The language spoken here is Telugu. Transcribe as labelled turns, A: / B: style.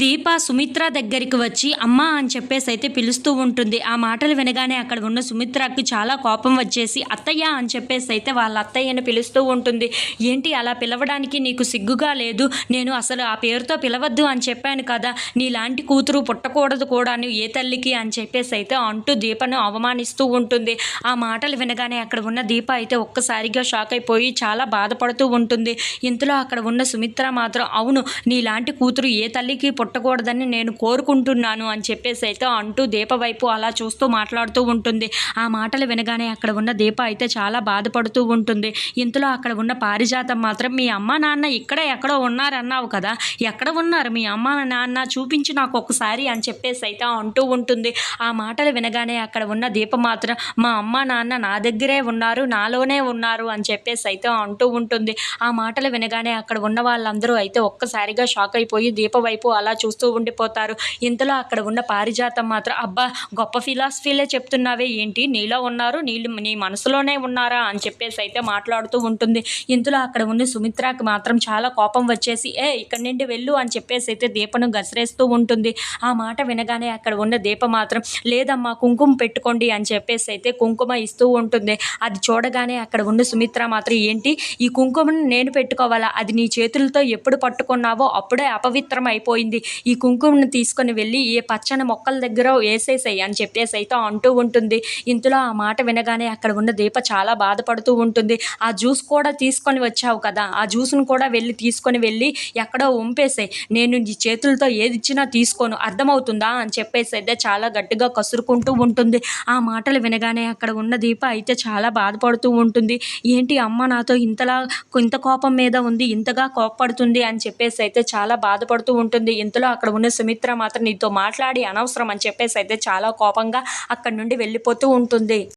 A: దీప సుమిత్ర దగ్గరికి వచ్చి అమ్మ అని చెప్పేసి అయితే పిలుస్తూ ఉంటుంది. ఆ మాటలు వినగానే అక్కడ ఉన్న సుమిత్రకి చాలా కోపం వచ్చేసి అత్తయ్య అని చెప్పేసి అయితే వాళ్ళ అత్తయ్యని పిలుస్తూ ఉంటుంది. ఏంటి అలా పిలవడానికి నీకు సిగ్గుగా లేదు? నేను అసలు ఆ పేరుతో పిలవద్దు అని చెప్పాను కదా. నీలాంటి కూతురు పుట్టకూడదు కూడాను ఏ తల్లికి అని చెప్పేసి అయితే అంటూ దీపను అవమానిస్తూ ఉంటుంది. ఆ మాటలు వినగానే అక్కడ ఉన్న దీప అయితే ఒక్కసారిగా షాక్ అయిపోయి చాలా బాధపడుతూ ఉంటుంది. ఇంతలో అక్కడ ఉన్న సుమిత్ర మాత్రం అవును నీలాంటి కూతురు ఏ తల్లికి పుట్టకూడదని నేను కోరుకుంటున్నాను అని చెప్పేసి అయితే అంటూ దీప వైపు అలా చూస్తూ మాట్లాడుతూ ఉంటుంది. ఆ మాటలు వినగానే అక్కడ ఉన్న దీప అయితే చాలా బాధపడుతూ ఉంటుంది. ఇంతలో అక్కడ ఉన్న పారిజాతం మాత్రం మీ అమ్మ నాన్న ఇక్కడ ఎక్కడో ఉన్నారన్నావు కదా ఎక్కడ ఉన్నారు? మీ అమ్మ నాన్న చూపించి నాకు ఒకసారి అని చెప్పేసి అయితే అంటూ ఉంటుంది. ఆ మాటలు వినగానే అక్కడ ఉన్న దీప మాత్రం మా అమ్మ నాన్న నా దగ్గరే ఉన్నారు నాలోనే ఉన్నారు అని చెప్పేసి అయితే అంటూ ఉంటుంది. ఆ మాటలు వినగానే అక్కడ ఉన్న వాళ్ళందరూ అయితే ఒక్కసారిగా షాక్ అయిపోయి దీప వైపు అలా అలా చూస్తూ ఉండిపోతారు. ఇంతలో అక్కడ ఉన్న పారిజాతం మాత్రం అబ్బా గొప్ప ఫిలాసఫీలే చెప్తున్నావే ఏంటి? నీలో ఉన్నారు నీళ్ళు నీ మనసులోనే ఉన్నారా? అని చెప్పేసి అయితే మాట్లాడుతూ ఉంటుంది. ఇంతలో అక్కడ ఉన్న సుమిత్రకి మాత్రం చాలా కోపం వచ్చేసి ఏ ఇక్కడి నుండి వెళ్ళు అని చెప్పేసి అయితే దీపను గసిరేస్తూ ఉంటుంది. ఆ మాట వినగానే అక్కడ ఉన్న దీప మాత్రం లేదమ్మా కుంకుమ పెట్టుకోండి అని చెప్పేసి అయితే కుంకుమ ఇస్తూ ఉంటుంది. అది చూడగానే అక్కడ ఉన్న సుమిత్ర మాత్రం ఏంటి? ఈ కుంకుమను నేను పెట్టుకోవాలా? అది నీ చేతులతో ఎప్పుడు పట్టుకున్నావో అప్పుడే అపవిత్రం అయిపోయింది ఈ కుంకుమను తీసుకొని వెళ్ళి ఏ పచ్చని మొక్కల దగ్గర వేసేసాయి అని చెప్పేసి అయితే అంటూ ఉంటుంది. ఇంతలో ఆ మాట వినగానే అక్కడ ఉన్న దీప చాలా బాధపడుతూ ఉంటుంది. ఆ జ్యూస్ కూడా తీసుకొని వచ్చావు కదా ఆ జ్యూస్ను కూడా వెళ్ళి తీసుకొని వెళ్ళి ఎక్కడో ఉంపేసాయి నేను నీ చేతులతో ఏది ఇచ్చినా తీసుకోను అర్థమవుతుందా అని చెప్పేసి అయితే చాలా గట్టిగా కసురుకుంటూ ఉంటుంది. ఆ మాటలు వినగానే అక్కడ ఉన్న దీప అయితే చాలా బాధపడుతూ ఉంటుంది. ఏంటి అమ్మ నాతో ఇంతలా ఇంత కోపం మీద ఉంది ఇంతగా కోపపడుతుంది అని చెప్పేసి అయితే చాలా బాధపడుతూ ఉంటుంది. ఇంతలో అక్కడ ఉన్న సుమిత్ర మాత్రం నీతో మాట్లాడి అనవసరం అని చెప్పేసి అయితే చాలా కోపంగా అక్కడి నుండి వెళ్ళిపోతూ ఉంటుంది.